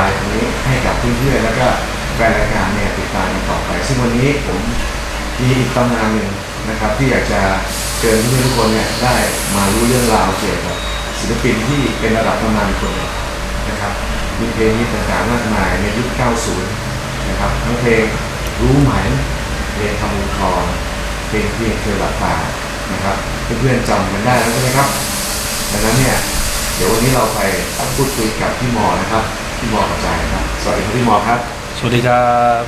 ายตรงนี้ให้กับเพื่อนๆแล้วก็แฟนรายการเนี่ยติดตามกันต่อไป ซึ่งวันนี้ผมมีอีกตำนานหนึ่งนะครับ ที่อยากจะเชิญเพื่อนๆทุกคนเนี่ยได้มารู้เรื่องราวเกี่ยวกับศิลปินที่เป็นระดับตำนานคนหนึ่งนะครับมีเพลงนี้ต่างๆมากมายในยุค 90 นะครับทั้งเพลงรู้ไหมเพลงคำมูลคอเพลงเพียงเธอหลับตานะครับเพื่อนๆจำกันได้แล้วใช่ไหมครับดังนั้นเนี่ยเดี๋ยววันนี้เราไปพูดคุยกับพี่หมอนะครับ พี่หมอกระจายนะครับ สวัสดีครับพี่หมอครับ สวัสดีครับ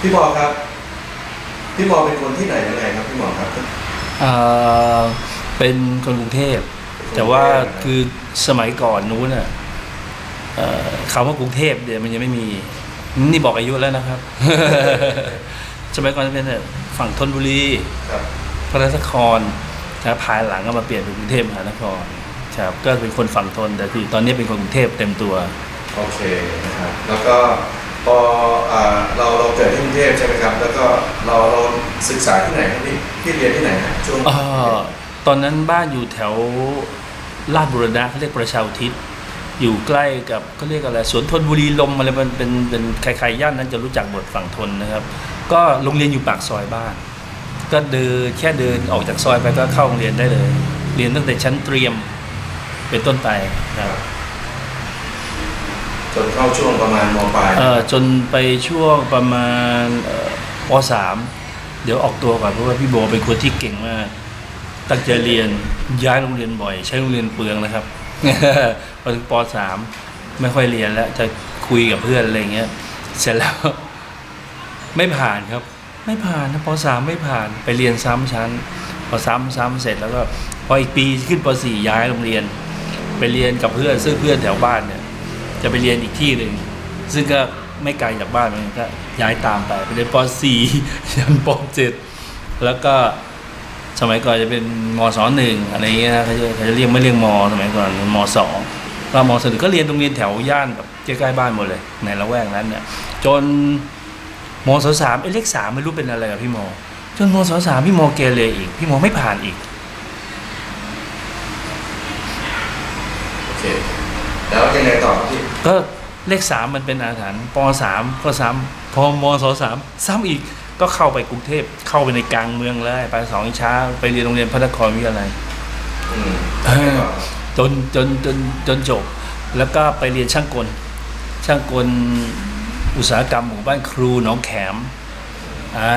พี่หมอครับ พี่หมอเป็นคนที่ไหนยังไงครับพี่หมอครับเอ่อเป็นคนกรุงเทพ แต่ว่าคือสมัยก่อนนู้นน่ะเอ่อ คำว่ากรุงเทพเดี๋ยวมันยังไม่มี นี่บอกอายุแล้วนะครับ สมัยก่อนจะเป็นแบบฝั่งธนบุรีครับพระนครนะภายหลังก็มาเปลี่ยนเป็นกรุงเทพมหานครครับก็เป็นคนฝั่งทนแต่ที่ตอนนี้เป็นคนกรุงเทพเต็มตัว โอเคนะครับแล้วก็พออ่าเราเราเกิดที่กรุงเทพใช่ไหมครับ แล้วก็เราเราศึกษาที่ไหนครับพี่พี่เรียนที่ไหนฮะช่วงเอ่อตอนนั้นบ้านอยู่แถวลาดบุรณะเขาเรียกประชาอุทิศ อยู่ใกล้กับเขาเรียกอะไรสวนทนบุรีลมอะไรมันเป็นเป็นใครๆย่านนั้นจะรู้จักบทฝั่งทนนะครับ ก็โรงเรียนอยู่ปากซอยบ้าน ก็เดินแค่เดินออกจากซอยไปก็เข้าโรงเรียนได้เลย เรียนตั้งแต่ชั้นเตรียมเป็นต้นไปนะครับจนเข้าช่วงประมาณมปลายเอ่อจนไปช่วงประมาณเอ่อปสามเดี๋ยวออกตัวก่อนเพราะว่าพี่โบเป็นคนที่เก่งมากตั้งใจเรียนย้ายโรงเรียนบ่อย ใช้โรงเรียนเปลืองนะครับ พอถึงปสามไม่ค่อยเรียนแล้ว จะคุยกับเพื่อนอะไรเงี้ย เสร็จแล้ว ไม่ผ่านครับ ไม่ผ่านนะปสามไม่ผ่านไปเรียนซ้ำชั้นพอซ้ำซ้ำเสร็จแล้วก็พออีกปีขึ้นปสี่ย้ายโรงเรียน ไปเรียนกับเพื่อนซึ่งเพื่อนแถวบ้านเนี่ย จะไปเรียนอีกที่หนึ่งซึ่งก็ไม่ไกลจากบ้านมันก็ย้ายตามไปไปเรียนป .4 ยันป .7 แล้วก็ สมัยก่อนจะเป็นมศหนึ่งอะไรเงี้ยนะเขาจะเขาจะเรียกไม่เรียกมสมัยก่อนมสองก็มสหนึ่งก็เรียนโรงเรียนแถวย่านแบบใกล้ๆบ้านหมดเลย ในละแวกนั้นเนี่ยจนมศสามเอ้ยเลขสามไม่รู้เป็นอะไรกับพี่มจนมศสามพี่มเกเรอีก พี่มไม่ผ่านอีกโอเคแล้วยังไงต่อครับพี่ก็เลขสามมันเป็นอาถรรพ์ปสามก็ซ้ำพอมศสามซ้ำอีก ก็เข้าไปกรุงเทพเข้าไปในกลางเมืองเลยไปสองเช้า ไปเรียนโรงเรียนพระนครวิทยาลัยอืมเออจนจนจนจนจบ แล้วก็ไปเรียนช่างกล ช่างกลอุตสาหกรรมหมู่บ้านครูหนองแขมอ่า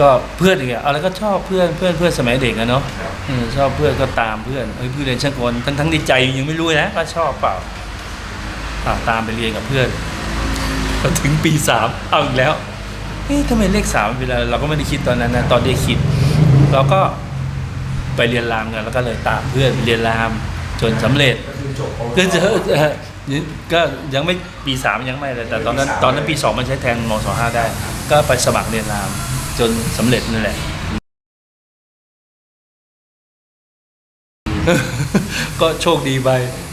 ก็เพื่อนอย่างเงี้ยเอาแล้วก็ชอบเพื่อนเพื่อนเพื่อนสมัยเด็กอะเนาะครับเออชอบเพื่อนก็ตามเพื่อนเฮ้ยเพื่อนเรียนช่างกลทั้งทั้งที่ใจยังไม่รู้นะว่าชอบเปล่าอ่าตามไปเรียนกับเพื่อนพอถึงปีสามเอาอีกแล้ว เอ๊ะทำไมเลขสามเวลาเราก็ไม่ได้คิดตอนนั้นนะตอนได้คิด เราก็ไปเรียนรามกันแล้วก็เลยตามเพื่อนเรียนรามจนสำเร็จก็จะก็ยังไม่ปีสามยังไม่เลยแต่ตอนนั้นตอนนั้นปีสองมันใช้แทนมสห้าได้ ก็ไปสมัครเรียนรามจนสำเร็จนั่นแหละก็โชคดีไป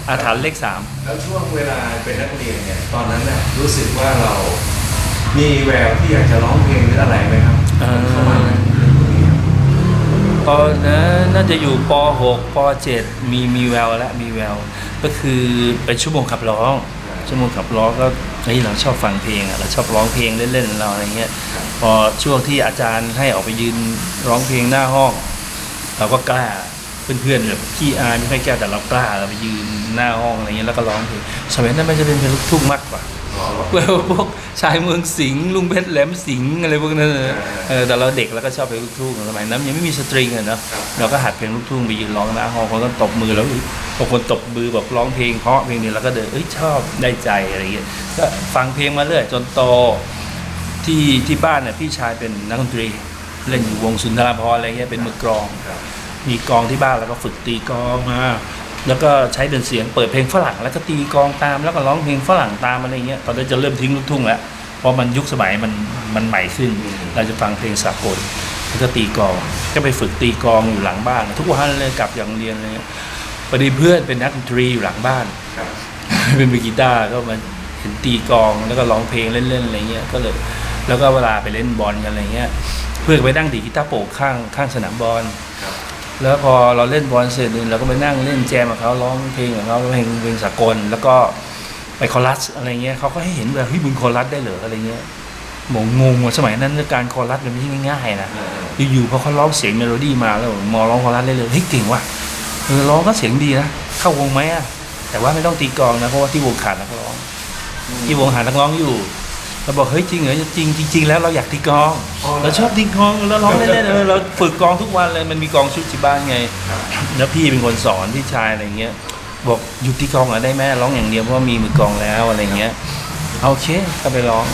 อาถรรพ์เลขสามแล้วช่วงเวลาเป็นนักเรียนเนี่ยตอนนั้นเนี่ยรู้สึกว่าเรา มีแววที่อยากจะร้องเพลงหรืออะไรไหมครับเข้ามาไหมตอนนั้นน่าจะอยู่ป .6 ป .7 มีมีแววแล้วมีแวว ก็คือเป็นชั่วโมงขับร้อง ชั่วโมงขับร้องก็เฮ้ยเราชอบฟังเพลงอะเราชอบร้องเพลงเล่นๆเราอะไรเงี้ย พอช่วงที่อาจารย์ให้ออกไปยืนร้องเพลงหน้าห้อง เราก็กล้าเพื่อนๆแบบขี้อายไม่ค่อยกล้าแต่เรากล้าเราไปยืนหน้าห้องอะไรเงี้ยแล้วก็ร้องเพลงสมัยนั้นมันจะเป็นเพลงลูกทุ่งมากกว่า อ๋อพวกชายเมืองสิงห์ลุงเพชรแหลมสิงห์อะไรพวกนั้นน่ะเออแต่เราเด็กแล้วก็ชอบเพลงลูกทุ่งสมัยนั้นยังไม่มีสตริงอะเนาะเราก็หัดเพลงลูกทุ่งไปยืนร้องหน้าห้องคนก็ตบมือแล้วอุ๊ยบางคนตบมือบอกร้องเพลงเพราะเพลงนี้แล้วก็เดินเอ้ยชอบได้ใจอะไรเงี้ยก็ฟังเพลงมาเรื่อยจนโตที่ที่บ้านเนี่ยพี่ชายเป็นนักดนตรีเล่นอยู่วงสุนทรภรณ์อะไรเงี้ยเป็นมือกลองครับมีกลองที่บ้านแล้วก็ฝึกตีกลองมาพ แล้วก็ใช้เป็นเสียงเปิดเพลงฝรั่งแล้วก็ตีกองตามแล้วก็ร้องเพลงฝรั่งตามอะไรเงี้ยตอนนี้จะเริ่มทิ้งลูกทุ่งแล้วเพราะมันยุคสมัยมันมันใหม่ขึ้น เราจะฟังเพลงสากลแล้วก็ตีกองก็ไปฝึกตีกองอยู่หลังบ้าน ทุกวันเลยกลับจากโรงเรียนอะไรเงี้ยพอดีเพื่อนเป็นนักดนตรีอยู่หลังบ้านเป็นมือกีตาร์ก็มาเห็นตีกองแล้วก็ร้องเพลงเล่นๆอะไรเงี้ยก็เลยแล้วก็เวลาไปเล่นบอลกันอะไรเงี้ยเพื่อนไปนั่งดีกีตาร์โปร่งข้างข้างสนามบอล แล้วพอเราเล่นบอลเสร็จเราก็ไปนั่งเล่นแจมกับเขาร้องเพลงกับเขาเพลงเพลงสากล แล้วก็ไปคอรัสอะไรเงี้ยเขาก็ให้เห็นแบบเฮ้ยมึงคอรัสได้เหรออะไรเงี้ยหมงงงว่าสมัยนั้นการคอรัสมันไม่ใช่ง่ายๆนะอยู่ๆพอเขาร้องเสียงเมโลดี้มาแล้วมอร้องคอรัสได้เลยเฮ้ยเก่งว่ะเออร้องก็เสียงดีนะเข้าวงไหมอะแต่ว่าไม่ต้องตีกลองนะเพราะว่าที่วงขาดนักร้อง ที่วงหานักร้องอยู่ เราบอกเฮ้ยจริงเหรอจริงจริง ๆ แล้วเราอยากตีกลองอ๋อเราชอบตีกลองแล้วร้องเล่นๆเออเราฝึกกลองทุกวันเลยมันมีกลองชุดที่บ้านไง แล้วพี่เป็นคนสอนพี่ชายอะไรเงี้ย บอกหยุดตีกลองเหรอได้แม่ร้องอย่างเดียวเพราะว่ามีมือกลองแล้วอะไรเงี้ยเอาโอเคก็ไปร้อง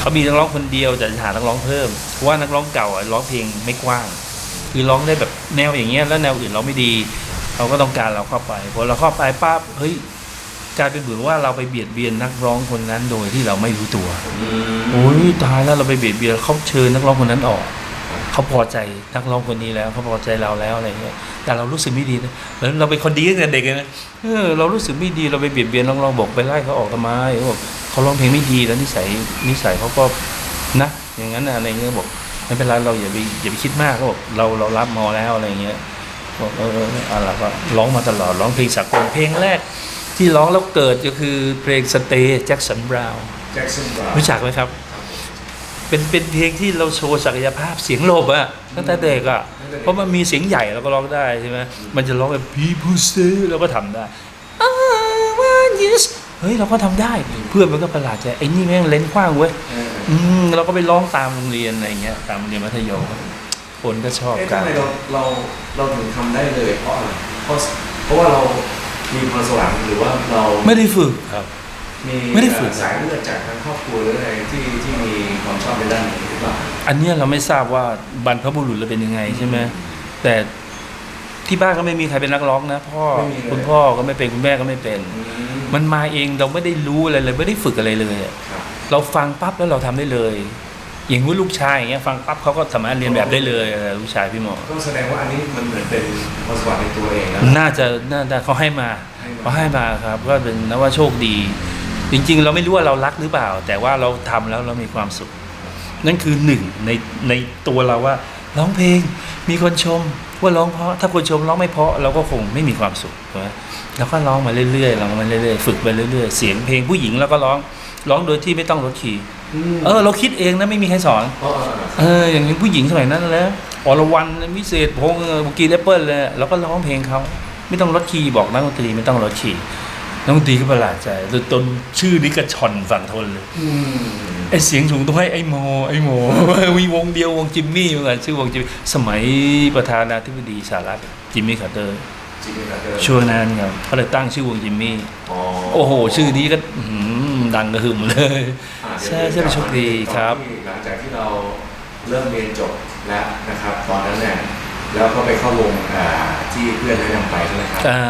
เขามีนักร้องคนเดียวแต่จะหานักร้องเพิ่มเพราะว่านักร้องเก่าอะร้องเพลงไม่กว้าง คือร้องได้แบบแนวอย่างเงี้ยแล้วแนวอื่นเราไม่ดี เขาก็ต้องการเราเข้าไปพอเราเข้าไปปั๊บเฮ้ย กลายเป็นเหมือนว่าเราไปเบียดเบียนนักร้องคนนั้นโดยที่เราไม่รู้ตัวโอ้ยตายแล้วเราไปเบียดเบียนเขาเชิญนักร้องคนนั้นออกเขาพอใจนักร้องคนนี้แล้วเขาพอใจเราแล้วอะไรเงี้ยแต่เรารู้สึกไม่ดีนะแล้วเราเป็นคนดีตั้งแต่เด็กเลยนะเออเรารู้สึกไม่ดีเราไปเบียดเบียนนักร้องบอกไปไล่เขาออกทำไมเขาบอกเขาร้องเพลงไม่ดีแล้วนิสัยนิสัยเขาก็นะอย่างนั้นนะอะไรเงี้ยบอกไม่เป็นไรเราอย่าไปอย่าไปคิดมากเขาบอกเราเรารับมอแล้วอะไรเงี้ยบอกเออเอออะไรก็ร้องมาตลอดร้องเพลงสากลเพลงแรก ที่ร้องแล้วเกิดก็คือเพลงสเตย์แจ็คสันบราวน์แจ็คสันบราวน์รู้จักไหมครับ เป็นเป็นเพลงที่เราโชว์ศักยภาพเสียงโลบอะตั้งแต่เด็กอะเพราะมันมีเสียงใหญ่เราก็ร้องได้ใช่ไหมมันจะร้องแบบ people say เราก็ทำได้ I want yes เฮ้ยเราก็ทำได้เพื่อนมันก็ประหลาดใจไอ้นี่แม่งเล่นกว้างเว้ยเอออืมเราก็ไปร้องตามโรงเรียนอะไรเงี้ยตามโรงเรียนมัธยมคนก็ชอบเอ๊ะกัทำนไมเราเราเราถึงทำได้เลยเพราะอะไรเพราะเพราะว่าเรา มีพรสวรรค์หรือว่าเราไม่ได้ฝึกครับ มีไม่ได้ฝึก สายเลือดจากทางครอบครัวหรืออะไรที่ที่มีความชอบในด้านนี้หรือเปล่าอันเนี้ยเราไม่ทราบว่าบรรพบุรุษเราเป็นยังไงใช่ไหมแต่ที่บ้านก็ไม่มีใครเป็นนักร้องนะพ่อไม่มีเลยคุณพ่อก็ไม่เป็นคุณแม่ก็ไม่เป็น อืมมันมาเองเราไม่ได้รู้อะไรเลยไม่ได้ฝึกอะไรเลยอะครับ เราฟังปั๊บแล้วเราทำได้เลย อย่างว่าลูกชายอย่างเงี้ยฟังปั๊บเขาก็สามารถเรียนแบบได้เลยเออลูกชายพี่หมอก็แสดงว่าอันนี้มันเหมือนเป็นพรสวรรค์ในตัวเองแล้วน่าจะน่าจะเขาให้มาให้มาเขาให้มาครับก็เป็นนับว่าโชคดี จริง ๆ เราไม่รู้ว่าเรารักหรือเปล่า แต่ว่าเราทำแล้วเรามีความสุข นั่นคือหนึ่งในในตัวเราว่าร้องเพลงมีคนชมว่าร้องเพราะถ้าคนชมร้องไม่เพราะเราก็คงไม่มีความสุขถูกไหมเราก็ร้องมาเรื่อยๆร้องมาเรื่อยๆฝึกไปเรื่อยๆเสียงเพลงผู้หญิงเราก็ร้องร้องโดยที่ไม่ต้องลดคีย์ม เออ เราคิดเองนะไม่มีใครสอนเออเออเออเออ อย่างนี้ผู้หญิงสมัยนั้นแล้วอรวรรณวิเศษพงษ์เออบุกีแรปเปิลเลยเราก็ร้องเพลงเขาไม่ต้องลดคีย์บอกนักดนตรีไม่ต้องลดคีย์นักดนตรีก็ประหลาดใจจนชื่อนี้ก็ชอนฝั่งทนเลยอืมไอเสียงสูงต้องให้ไอโมไอโมมีวงเดียววงจิมมี่เหมือนกันชื่อวงจิมมี่สมัยประธานาธิบดีสหรัฐจิมมี่คาร์เตอร์จริงๆนะเออช่วงนั้นครับเขาเลยตั้งชื่อวงจิมมี่อ๋อโอ้โห ชื่อนี้ก็อื้อหือดังกระหึ่มเลยอะ ใช่เดี๋ยวใช่เป็นโชคดีครับตอนที่หลังจากที่เราเริ่มเรียนจบแล้วนะครับ ตอนนั้นเนี่ยแล้วก็ไปเข้าวงอ่าที่เพื่อนแนะนำไปใช่ไหมครับอ่า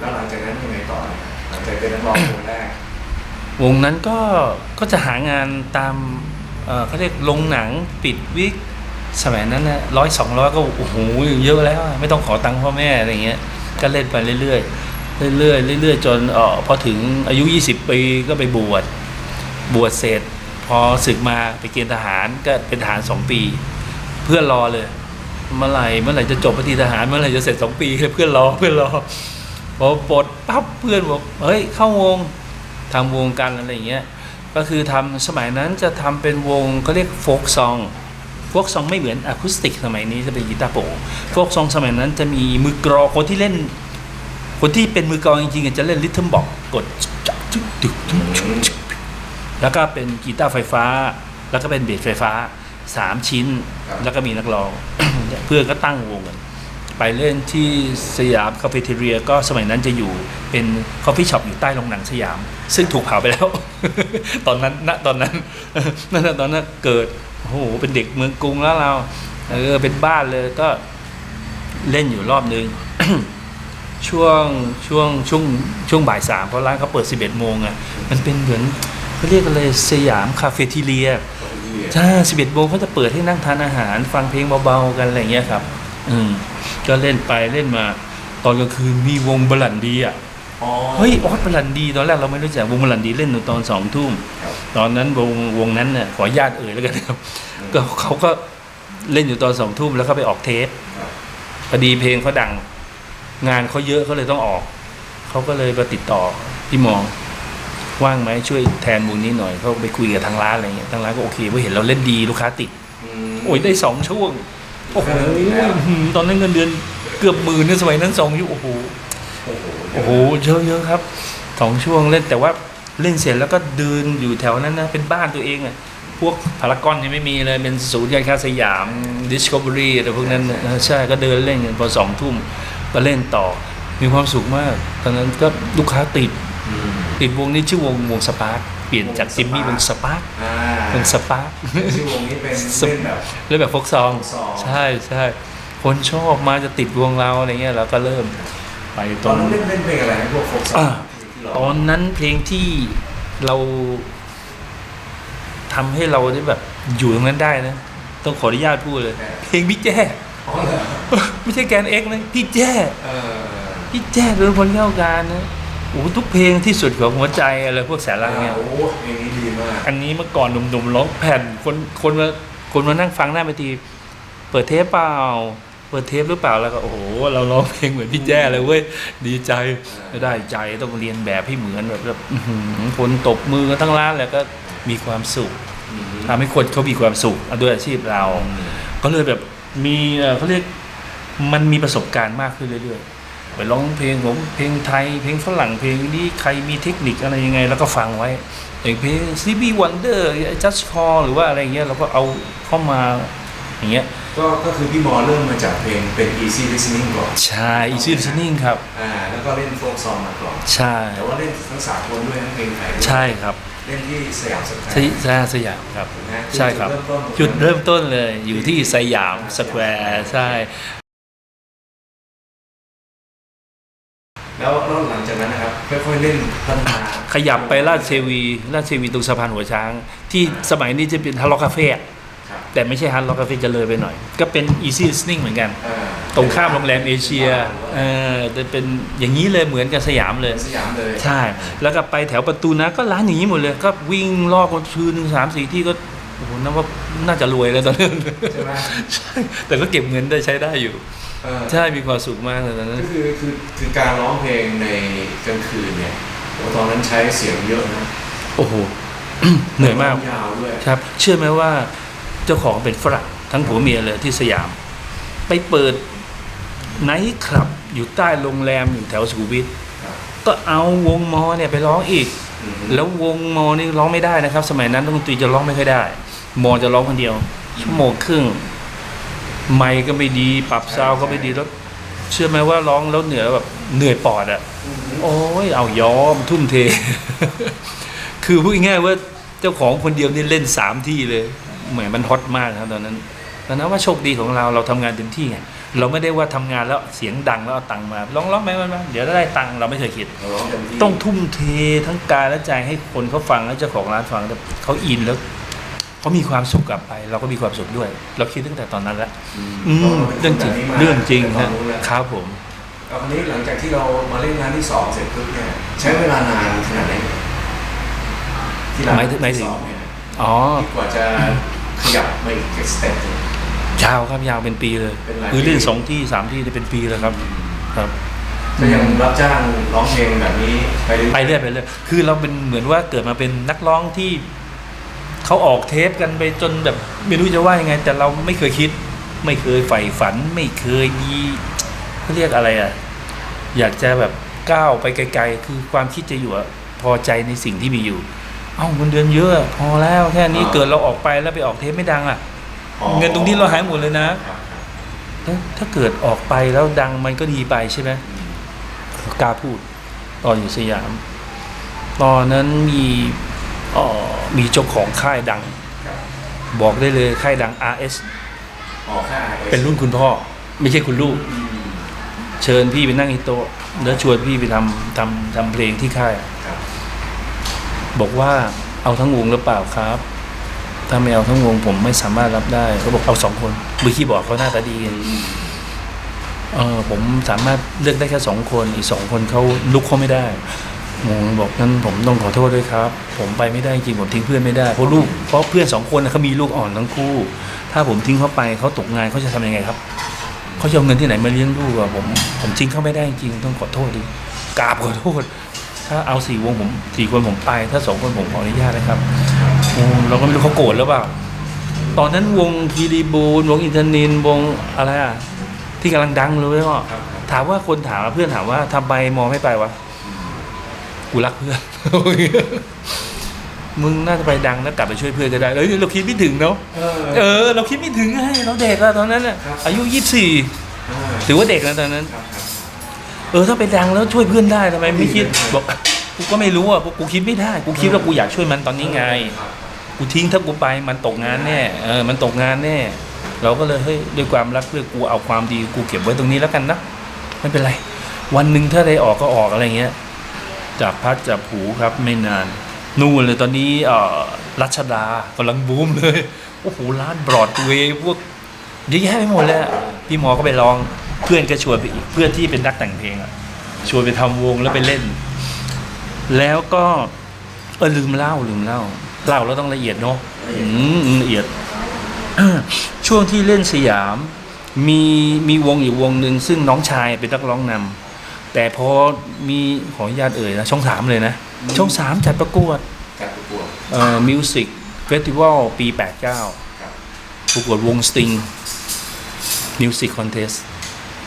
แล้วหลังจากนั้นยังไงต่อเนี่ยหลังจากเป็นนักร้องคนแรกวงนั้นก็ก็จะหางานตามเอ่อเขาเรียกลงหนังปิดวิกสมัยนั้นนะร้อยสองร้อยก็โอ้โหเยอะแล้วอะไม่ต้องขอตังค์พ่อแม่อะไรเงี้ยก็เล่นไปเรื่อยๆเรื่อยๆเรื่อยๆจนเออพอถึงอายุ 20 ปีก็ไปบวช บวชเสร็จ พอศึกมาไปเกณฑ์ทหารก็เป็นทหารสองปี เพื่อนรอเลย เมื่อไหร่เมื่อไหร่จะจบปฏิทหารเมื่อไหร่จะเสร็จสองปีเพื่อนรอเพื่อนรอพอปลดปั๊บเพื่อนบอกเฮ้ยเข้าวงทำวงกันอะไรอย่างเงี้ยก็คือทำสมัยนั้นจะทำเป็นวงเขาเรียกโฟกซองโฟกซองไม่เหมือนอะคูสติกสมัยนี้จะเป็นกีตาร์โปร่งโฟกซองสมัยนั้นจะมีมือกรอคนที่เล่น คนที่เป็นมือกลองจริงๆจะเล่นริทึมบอกกดจั๊กจุ๊กจุ๊กจึก แล้วก็เป็นกีตาร์ไฟฟ้า แล้วก็เป็นเบสไฟฟ้าสามชิ้นครับแล้วก็มีนักร้อง เพื่อนก็ตั้งวงกันไปเล่นที่สยามคาเฟ่เทเรียก็สมัยนั้นจะอยู่เป็นคอฟฟี่ช็อปอยู่ใต้โรงหนังสยาม ซึ่งถูกเผาไปแล้ว ตอนนั้นณตอนนั้นนั่นนะตอนนั้นเกิดโอ้โหเป็นเด็กเมืองกรุงแล้วเราเออเป็นบ้านเลยก็เล่นอยู่รอบนึง ช่วงช่วงช่วงช่วงบ่ายสามเพราะร้านเขาเปิด11โมงอะมันเป็นเหมือน เขาเรียกอะไรสยามคาเฟ่ทีเรียใช่สิบเอ็ดโมงเขาจะเปิดให้นั่งทานอาหาร ฟังเพลงเบาๆกันอะไรอย่างเงี้ยครับ อืมก็เล่นไปเล่นมา ตอนกลางคืนมีวงบลันดีอะอ๋อเฮ้ยออสบลันดี ตอนแรกเราไม่รู้จักวงบลันดีเล่นตอนสองทุ่มครับตอนนั้นวงวงนั้นเนี่ยขออนุญาตเอ่ยแล้วกันครับ ก็เขาก็เล่นอยู่ตอนสองทุ่มแล้วก็ไปออกเทปครับพอดีเพลงเขาดัง งานเขาเยอะเขาเลยต้องออกเขาก็เลยมาติดต่อพี่มอง ว่างไหมช่วยแทนวงนี้หน่อยเขาไปคุยกับทางร้านอะไรเงี้ยทางร้านก็โอเคเพราะเห็นเราเล่นดีลูกค้าติดมโอ้ยได้สองช่วงโอ้โหแล้วหืมตอนนั้นเงินเดือนเกือบหมื่นในสมัยนั้นสองช่วงโอ้โหโอ้โหโอ้โหเยอะเยอะครับสองช่วงเล่นแต่ว่าเล่นเสร็จแล้วก็เดินอยู่แถวนั้นนะเป็นบ้านตัวเองอะพวกพารากอนยังไม่มีเลย เป็นศูนย์การค้าสยามดิสคัฟเวอรี่อะไรพวกนั้นน่ะเออใช่ก็เดินเล่นกันพอสองทุ่มก็เล่นต่อ มีความสุขมาก ตอนนั้นก็ลูกค้าติดอืม ติดวงนี้ชื่อวงวงสปาร์คเปลี่ยนจากซิมมี่เป็นสปาร์คอ่าเป็นสปาร์คชื่อวงนี้เป็นสเล่นแบบเล่นแบบโฟกซองซอง ใช่ใช่คนชอบมาจะติดวงเราอะไรเงี้ยเราก็เริ่มไปตตออนนนั้นเล่นเล่นเพลงอะไรนะพวกโฟกซออ่างที่เราตอนนั้นเพลงที่เราทำให้เราได้แบบอยู่ตรงนั้นได้นะ ต้องขออนุญาตพูดเลย เพลงพี่แจ้อ๋อเหรอไม่ใช่แกนเอ็กนะพี่แจ้เออพี่แจ้เป็นคนเข้าการนะโอ้โหทุกเพลงที่สุดของหัวใจอะไรพวกแสนรักเนี่ย โอ้โหเพลงนี้ดีมากอันนี้เมื่อก่อนหนุ่มๆร้องแผ่นคนคนมาคนมานั่งฟังหน้าเวทีเปิดเทปเปล่า เปิดเทปหรือเปล่าแล้วก็โอ้โหเราร้องเพลงเหมือนพี่แจ้เลยเว้ยดีใจไม่ได้ใจต้องเรียนแบบให้เหมือนแบบแบบอื้อหือคนตบมือกันทั้งร้านแล้วก็มีความสุขอืมทำให้คนเขามีความสุขด้วยอาชีพเรา ก็เลยแบบมีเอ่อเขาเรียกมันมีประสบการณ์มากขึ้นเรื่อยๆ ไปร้องเพลงผมเพลงไทย เพลงฝรั่งเพลงนี้ใครมีเทคนิคอะไรยังไง แล้วก็ฟังไว้อย่างเพลง c b Wonder Just Call หรือว่าอะไรเงี้ยเราก็เอาเข้ามาอย่างเงี้ยก็ก็คือพี่มอเริ่มมาจากเพลงเป็น easy listening ก่อนใช่ Easy Listening ครับอ่าแล้วก็เล่นโฟกซองมาก่อนใช่แต่ว่าเล่นทั้งสากลด้วยทั้งเพลงไทยด้วยใช่ครับเล่นที่สยามสแควสร์ยสยามสยามครับถูกไหมใช่ครับ จุดเริ่มต้นเลยอยู่ที่สยามสแควร์ใช่ แล้วแล้วหลังจากนั้นนะครับค่อยๆเล่นพัฒนาขยับไปลาดเชวีลาดเชวีตรงสะพานหัวช้าง ที่สมัยนี้จะเป็นฮัลล็อกคาเฟ่ครับแต่ไม่ใช่ฮัลล็อกคาเฟ่จะเลยไปหน่อย ก็เป็น easy listening เหมือนกัน อ่าตรงข้ามโรงแรมเอเชียเออจะเป็นอย่างนี้เลยเหมือนกับสยามเลย สยามเลยใช่ แล้วก็ไปแถวประตูนะก็ร้านอย่างนี้หมดเลย ก็วิ่งรอบกันคืนหนึ่งสามสี่ที่ก็โอ้โหนับว่าน่าจะรวยแล้วตอนนั้นใช่ไหม ใช่ แต่ก็เก็บเงินได้ใช้ได้อยู่เออ ใช่มีความสุขมากเลยตอนนั้นก็คือคือคือการร้องเพลงในกลางคืนเนี่ยโอ้ตอนนั้นใช้เสียงเยอะนะโอ้โหเหนื่อยมากยาวด้วยครับ เชื่อไหมว่าเจ้าของเป็นฝรั่งทั้งผัวเมียเลยที่สยาม ไปเปิดไนท์คลับอยู่ใต้โรงแรมอยู่แถวสุขุมวิทครับก็เอาวงมอเนี่ยไปร้องอีกอืมแล้ววงมอนี่ร้องไม่ได้นะครับ สมัยนั้นดนตรีจะร้องไม่ค่อยได้ มอจะร้องคนเดียวชั่วโมงครึ่ง ไมค์ก็ไม่ดี ปรับซาวด์ก็ไม่ดีแล้ว เชื่อไหมว่าร้องแล้วเหนื่อยแบบเหนื่อยปอดอะอืมโอ้ยเอายอมทุ่มเท คือพูดง่ายๆว่าเจ้าของคนเดียวนี่เล่นสามที่เลยแหมมันฮอตมากครับตอนนั้นตอนนั้นว่าโชคดีของเราเราทำงานเต็มที่ไงเราไม่ได้ว่าทำงานแล้วเสียงดังแล้วเอาตังค์มาร้องร้องไหมมันเดี๋ยวได้ตังค์เราไม่เคยคิดเราร้องเต็มที่ต้องทุ่มเททั้งกายและใจให้คนเขาฟังแล้วเจ้าของร้านฟังแล้วเขาอินแล้ว เขามีความสุขกลับไป เราก็มีความสุขด้วย เราคิดตั้งแต่ตอนนั้นแล้วอืมอืมเรื่องจริงแบบนี้มาเรื่องจริงแต่ตอฮะนนู้นแล้วครับผมแล้วคราวนี้หลังจากที่เรามาเล่นงานที่สองเสร็จปุ๊บเนี่ยใช้เวลานานขนาดไหนที่เราหมายถึงหมายถึงที่สองเนี่ยอ๋อที่กว่าจะขยับมาอีกสเต็ปหนึ่งยาวครับยาวเป็นปีเลยเป็นหลายคือเล่นปีสองที่สามที่นี่เป็นปีเลยครับ ครับก็ยังรับจ้างร้องเพลงแบบนี้ไปเรื่อยไปเรื่อยไปเรื่อยคือเราเป็นเหมือนว่าเกิดมาเป็นนักร้องที่ เขาออกเทปกันไปจนแบบไม่รู้จะว่ายังไง แต่เราไม่เคยคิด ไม่เคยใฝ่ฝัน ไม่เคยมีเขาเรียกอะไรอะ อยากจะแบบก้าวไปไกล ๆ คือความคิดจะอยู่อะพอใจในสิ่งที่มีอยู่ เอ้าเงินเดือนเยอะพอแล้วแค่นี้เกิดเราออกไปแล้วไปออกเทปไม่ดังอะอ๋อเงินตรงนี้เราหายหมดเลยนะครับครับถ้าถ้าเกิดออกไปแล้วดังมันก็ดีไปใช่ไหมอืมกล้าพูดตอนอยู่สยาม ตอนนั้นมีเอ่อมีเจ้าของค่ายดังครับบอกได้เลยค่ายดัง RS ออกค่าเป็นรุ่นคุณพ่อ ไม่ใช่คุณลูกอืมเชิญพี่ไปนั่งที่โต๊ะแล้วชวนพี่ไปทำทำทำเพลงที่ค่าย ครับ บอกว่าเอาทั้งวงหรือเปล่าครับ ถ้าไม่เอาทั้งวงผมไม่สามารถรับได้เขาบอกเอาสองคนมือคีย์บอร์ดเขาหน้าตาดีไงเออผมสามารถเลือกได้แค่สองคนอีกสองคนเขาลุกเขาไม่ได้วง บอกงั้นผมต้องขอโทษด้วยครับ ผมไปไม่ได้จริงผมทิ้งเพื่อนไม่ได้เพราะลูกเพราะเพื่อนสองคนน่ะเขามีลูกอ่อนทั้งคู่ ถ้าผมทิ้งเขาไปเขาตกงานเขาจะทำยังไงครับเขาจะเอาเงินที่ไหนมาเลี้ยงลูกอะผมผมทิ้งเขาไม่ได้จริงต้องขอโทษดิกราบขอโทษ ถ้าเอาสี่วงผมสี่คนผมไป ถ้าสองคนผมขออนุญาตนะครับเราก็ไม่รู้เขาโกรธหรือเปล่าตอนนั้นวงคีรีบูลวงอินทนินวงอะไรอะที่กำลังดังเลยว่าถามว่าคนถามเพื่อนถามว่าทำไมมองไม่ไปวะ กูรักเพื่อนมึงน่าจะไปดังแล้วกลับไปช่วยเพื่อนก็ได้เอ้ยเราคิดไม่ถึงเนาะเออเออ เราคิดไม่ถึงไงเราเด็กอะตอนนั้นอะครับอายุยี่สิบสี่อ่าถือว่าเด็กนะตอนนั้นครับครับเออถ้าไปดังแล้วช่วยเพื่อนได้ทำไมไม่คิดบอกกูก็ไม่รู้อะกูคิดไม่ได้กูคิดว่ากูอยากช่วยมันตอนนี้ไงครับกูทิ้งถ้ากูไปมันตกงานแน่เออมันตกงานแน่เราก็เลยเฮ้ยด้วยความรักเพื่อกูเอาความดีกูเก็บไว้ตรงนี้แล้วกันนะไม่เป็นไร วันหนึ่งถ้าได้ออกก็ออกอะไรเงี้ย จับพัดจับผูครับไม่นาน นู่นเลยตอนนี้เอ่อรัชดากำลังบูมเลย โอ้โหร้านบรอดเวย์พวกเยอะแยะไปหมดเลยพี่หมอก็ไปลองเพื่อนก็ชวนไปอีกเพื่อนที่เป็นนักแต่งเพลงอะชวนไปทำวงแล้วไปเล่น แล้วก็เออลืมเล่าลืมเล่าเล่าแล้วต้องละเอียดเนาะอืมละเอียดช่วงที่เล่นสยามมีมีวงอยู่วงหนึ่งซึ่งน้องชายเป็นนักร้องนำ แต่พอมีขออนุญาตเอ่ยนะช่องสามเลยนะ ช่องสามจัดประกวดการประกวดเอ่อมิวสิกเฟสติวัลปี 89ครับประกวดวงสติงมิวสิกคอนเทส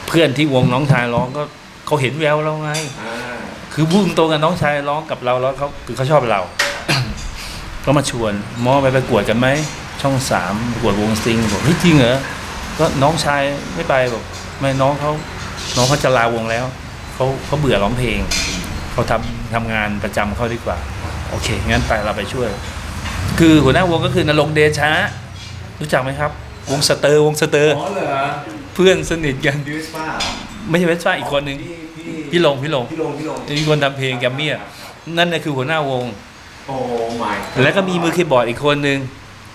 เพื่อนที่วงน้องชายร้องก็เขาเห็นแววเราไงอ่าคือพูดตรงๆกันน้องชายร้องกับเราแล้วเขาคือเขาชอบเรา ก็มาชวนหมอไปประกวดกันไหม ช่องสามประกวดวงสติงบอกเฮ้ยจริงเหรอ ก็น้องชายไม่ไปบอกไม่น้องเขาน้องเขาจะลาวงแล้ว เขาเขาเบื่อร้องเพลงเขาทำทำงานประจำเขาดีกว่า โอเค งั้นไปเราไปช่วย คือหัวหน้าวงก็คือนรงค์เดชะ รู้จักไหมครับ วงสเตอร์วงสเตอร์อ๋อเหรอเพื่อนสนิทกันดิวสป้าไม่ใช่เวสป้าอีกคนหนึ่งพี่พี่พี่ลงพี่ลงพี่ลงพี่ลงมีคนทำเพลงแกมมี่อะนั่นน่ะคือหัวหน้าวงโอ้ my แล้วก็มีมือคีย์บอร์ดอีกคนหนึ่ง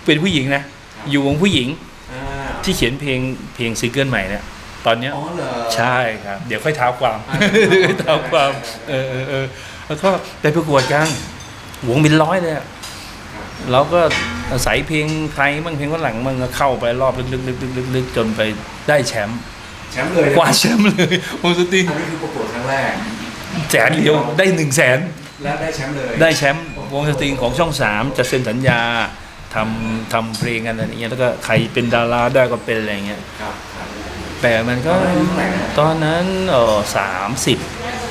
เป็นผู้หญิงนะ อยู่วงผู้หญิงอ่าที่เขียนเพลงเพลงซิงเกิลใหม่เนี่ย ตอนเนี้ยอ๋อเหรอ ใช่ครับ เดี๋ยวค่อยเท้าความอ่าค่อยเท้าความเออเออเออแล้วก็ไปประกวดกันวงเป็นร้อยเลยอะเราก็อาศัยเพลงไทยมั่งเพลงฝรั่งมั่งก็เข้าไปรอบลึกๆลึกๆๆๆจนไปได้แชมป์แชมป์เลยนะกว่าแชมป์เลยวงสตรีอันนี้คือประกวดครั้งแรก แสนเดียวได้หนึ่งแสน และได้แชมป์เลย ได้แชมป์วงสตริงของช่องสามจะเซ็นสัญญาทำทำเพลงกันอะไรอย่างเงี้ยแล้วก็ใครเป็นดาราได้ก็เป็นอะไรอย่างเงี้ยครับ ครับแต่มันก็ตอนนั้นอายุเท่าไหร่นะตอนนั้นเออสามสิบ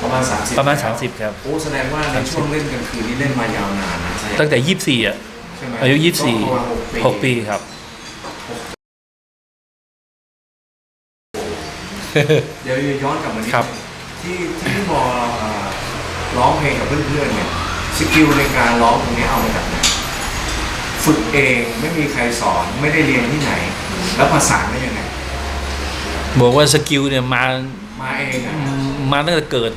ประมาณ30ประมาณสามสิบครับโอ้แสดงว่าในช่วงเล่นกลางคืนนี่เล่นมายาวนานนะใช่ตั้งแต่ยี่สิบสี่อะใช่ไหมอายุยี่สิบสี่ก็ประมาณหกปีครับเดี๋ยวย้อนกลับมานิดครับที่ที่พี่บอเอ่อร้องเพลงกับเพื่อนๆเนี่ยสกิลในการร้องตรงนี้เอามาจากไหนฝึกเองไม่มีใครสอนไม่ได้เรียนที่ไหน แล้วประสานได้ยังไง บอกว่าสกิลเนี่ยมามาเองอะมาตั้งแต่เกิด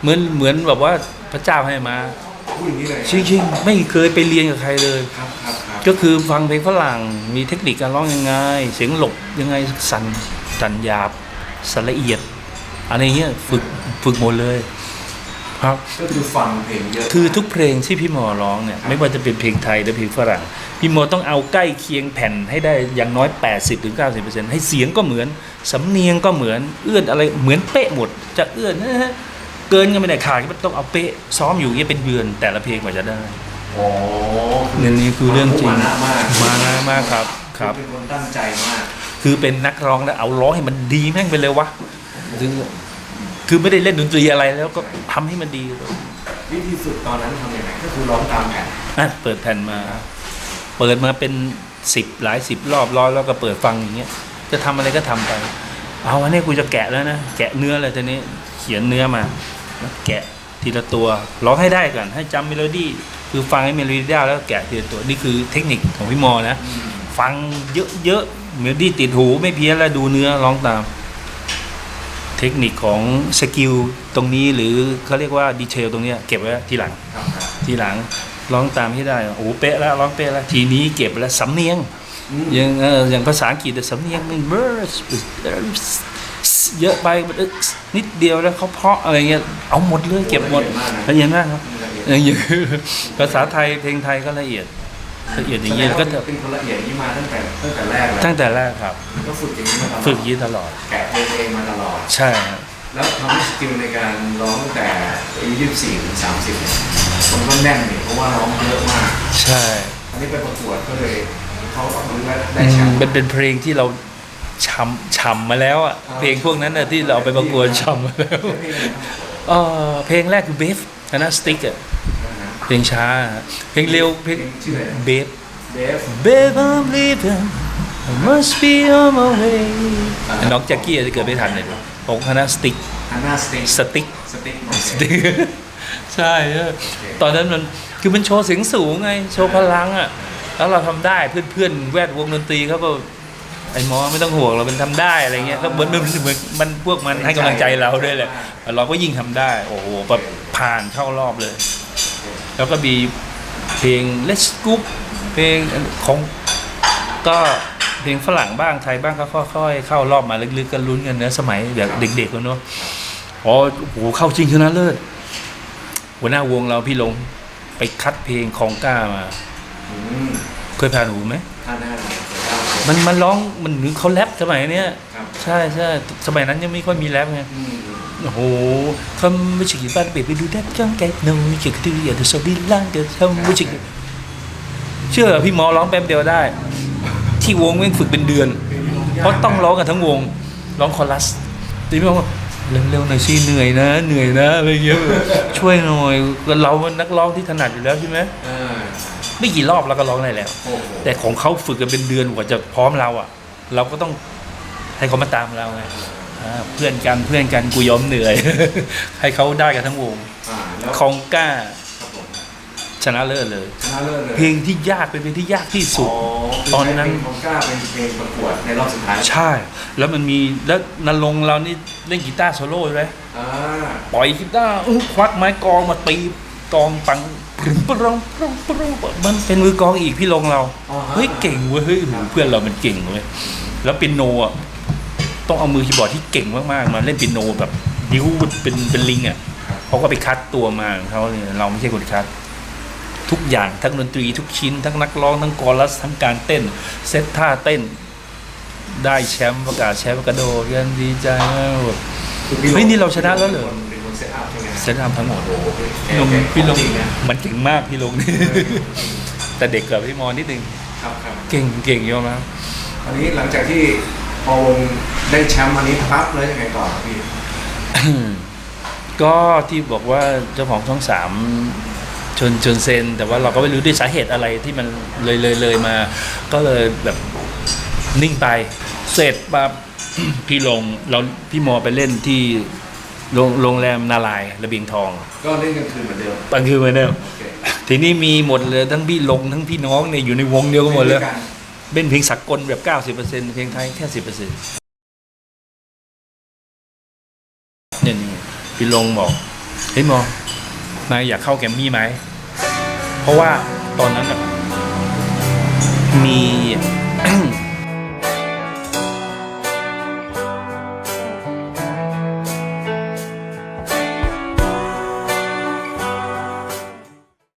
เหมือนเหมือนแบบว่าพระเจ้าให้มาพูดอย่างนี้เลยจริงๆไม่เคยไปเรียนกับใครเลย ครับครับครับก็คือฟังเพลงฝรั่งมีเทคนิคการร้องยังไง เสียงหลบยังไงสันสันหยาบสันละเอียด อะไรเงี้ยฝึกฝึกหมดเลย ครับ ก็คือฟังเพลงเยอะคือทุกเพลงที่พี่หมอร้องเนี่ย ไม่ว่าจะเป็นเพลงไทยหรือเพลงฝรั่ง พี่หมอต้องเอาใกล้เคียงแผ่นให้ได้อย่างน้อย 80-90%ให้เสียงก็เหมือน สำเนียงก็เหมือนเอื้อนอะไรเหมือนเป๊ะหมด จะเอื้อนนะฮะเกินก็ไม่ได้ขาดก็ต้องเอาเป๊ะซ้อมอยู่อย่างเงี้ยเป็นเดือนแต่ละเพลงกว่าจะได้โอ้เนี่ยนี่คือเรื่องจริงมานะมากมานะมากครับครับ เป็นคนตั้งใจมากคือเป็นนักร้องแล้วเอาร้องให้มันดีแม่งไปเลยวะคือคือไม่ได้เล่นดนตรีอะไรแล้วก็ทำให้มันดีวิธีฝึกตอนนั้นทำยังไงก็คือร้องตามแผ่นอะเปิดแผ่นมา เปิดมาเป็นสิบหลายสิบรอบร้อยแล้วก็เปิดฟังอย่างเงี้ยจะทำอะไรก็ทำไป เอาอันนี้กูจะแกะแล้วนะแกะเนื้อเลยทีนี้เขียนเนื้อมาแกะทีละตัวร้องให้ได้ก่อนให้จำเมโลดี้คือฟังให้เมโลดี้ได้แล้วแกะทีละตัวนี่คือเทคนิคของพี่มอนะ ฟังเยอะๆเมโลดี้ติดหูไม่เพี้ยนแล้วดูเนื้อร้องตาม เทคนิคของสกิลตรงนี้หรือเขาเรียกว่าดีเทลตรงเนี้ยเก็บไว้ทีหลังทีหลัง ร้องตามให้ได้โอ้โหเป๊ะแล้วร้องเป๊ะแล้วทีนี้เก็บแล้วสำเนียงอืมอย่างเอออย่างภาษาอังกฤษแต่สำเนียงมันเบอร์เยอะไปมันเออนิดเดียวแล้วเขาเพาะอะไรเงี้ยเอาหมดเลยเก็บหมดละเอียดมากครับละเอียดอย่างเงี้ยภาษาไทยเพลงไทยก็ละเอียดละเอียดอย่างเงี้ยแสดก็ว่าจะเป็นคนละเอียดนี่มาตั้งแต่ตั้งแต่แรกแล้วตั้งแต่แรกครับก็ฝึกอย่างนี้มาตลอดฝึกอยางนี้ตลอดแกะเพลงเองมาตลอดใช่ครับแล้วทำให้สกิลในการร้องตั้งแต่อายุ24ถึง30เนี่ย มันก็แน่นเนี่ยเพราะว่าร้องเยอะมาก ใช่อันนี้ไปประกวดก็เลยเขาออกมาได้อืได้แชมมป์ เป็นเป็นเพลงที่เราช้ำช้ำมาแล้วอะอ่าเพลงพวกนั้นน่ะที่เราเอาไปประกวดช้ำมาแล้วเพลงอะไรครับเออเพลงแรกคือเบฟคณะสติ๊กอะอ่าฮะเพลงช้าฮะเพลงเร็วเพลงชื่ออะไรนะเบฟเดฟ Babe I'm leaving I must be on my way น้องแจ็คกี้อาจจะเกิดไม่ทันเลยของคณะสติ๊ก ฮันน่าสติ๊กสติ๊กสติ๊กสติ๊กใช่เออตอนนั้นมันคือมันโชว์เสียงสูงไง โชว์พลังอะ แล้วเราทำได้เพื่อนๆแวดวงดนตรีเขาก็ไอ้หมอไม่ต้องห่วงเราเป็นทำได้อะไรเงี้ยก็เหมือนมันเหมือนมันพวกมันให้กำลังใจเราด้วยแหละเราก็ยิ่งทำได้ โอ้โหแบบผ่านเข้ารอบเลย แล้วก็มีเพลง Let's Scoop เพลงของก็ เพลงฝรั่งบ้างไทยบ้างก็ค่อยๆเข้ารอบมาลึกๆก็ลุ้นกันเนะสมัยแบบเด็กๆแล้วเนาะอ๋อโอ้โหเข้าจริงชนะเลิศหัวหน้าวงเราพี่ลงไปคัดเพลงของก้ามาอืมเคยผ่านหูไหมท่าหน้าเลยเก้าสิบมันมันร้องมันหรือเขาแรปสมัยเนี้ยครับใช่ใช่สมัยนั้นยังไม่ค่อยมีแรปไงอืมโอ้โหคำไม่ใช่กี่บ้านเปลี่ยนไปดูได้จังแกโน้ยเกี่ยวกับที่อยากจะสวัสดีล่างเกิดคำไม่ใช่เชื่อพี่หมอร้องแป๊บเดียวได้ ที่วงแม่งฝึกเป็นเดือน เพราะต้องร้องกันทั้งวง ร้องคอรัสตีพี่หมอบอกเร็วๆหน่อยสิเหนื่อยนะ เหนื่อยนะอะไรเงี้ยช่วยหน่อยเรามันนักร้องที่ถนัดอยู่แล้วใช่ไหมอ่าไม่กี่รอบเราก็ร้องได้แล้วโอ้โหแต่ของเขาฝึกกันเป็นเดือนกว่าจะพร้อมเราอะ เราก็ต้องให้เขามาตามเราไงอ่าเพื่อนกันเพื่อนกันกูยอมเหนื่อย ให้เขาได้กันทั้งวงอ่าแล้วคองก้าครับผม ชนะเลิศเลย ชนะเลิศเลยเพลงที่ยากเป็นเพลงที่ยากที่สุดคือตอนนั้นใช้เพลงของกล้าเป็นเพลงประกวดในรอบสุดท้ายใช่ แล้วมันมีแล้วนรงค์เรานี่เล่นกีตาร์โซโล่ด้วยอ่าปล่อยกีตาร์อื้อควักไม้กลองมาตีกลองปังปรึงปรึงปรึงปรึงมันเป็นมือกลองอีกพี่ลงเราอ๋อฮะเฮ้ยเก่งเว้ยเฮ้ยเพื่อนเรามันเก่งเว้ยแล้วเปียโนอะต้องเอามือคีย์บอร์ดที่เก่งมากๆมาเล่นเปียโนแบบนิ้วเป็นเป็นลิงอะครับเขาก็ไปคัดตัวมาของเขาเนี่ยเราไม่ใช่คนคัด ทุกอย่างทั้งดนตรีทุกชิ้น ทั้งนักร้องทั้งกอรัสทั้งการเต้น เซตท่าเต้น ได้แชมป์ประกาศแชมป์กระโดดกันดีใจมากแบบคือพี่ลงเฮ้ยนี่เราชนะแล้วเหรอเป็นคนเซตอัพใช่ไหมเซตอัพทั้งหมดโอ้โหพี่ลงเก่งพี่ลงจริงนะมันเก่งมากพี่ลงนี่แต่เด็กกว่าพี่มอนิดนึงครับครับเก่งเก่งเยอะมากคราวนี้หลังจากที่พอวงได้แชมป์อันนี้ปั๊บแล้วยังไงต่อครับพี่ก็ที่บอกว่าเจ้าของช่องสาม ชนชนเซน แต่ว่าเราก็ไม่รู้ด้วยสาเหตุอะไรที่มันเลยเลยเลยมา ก็เลยแบบนิ่งไป เสร็จปั๊บพี่ลงเราพี่มอไปเล่นที่โรงโรงแรมนาลายณ์ระเบียงทองก็เล่นกลางคืนเหมือนเดิมบางคืนเหมือนเดิมโอเคทีนี้มีหมดเลยทั้งพี่ลงทั้งพี่น้องเนี่ยอยู่ในวงเดียวกันหมดเลยนวกันเป็นเพลงสากลแบบ 90%เพลงไทยแค่ 10%เนี่ยนี่พี่ลงบอกเฮ้ยมอนายอยากเข้าแกรมมี่ไหม เพราะว่าตอนนั้นมี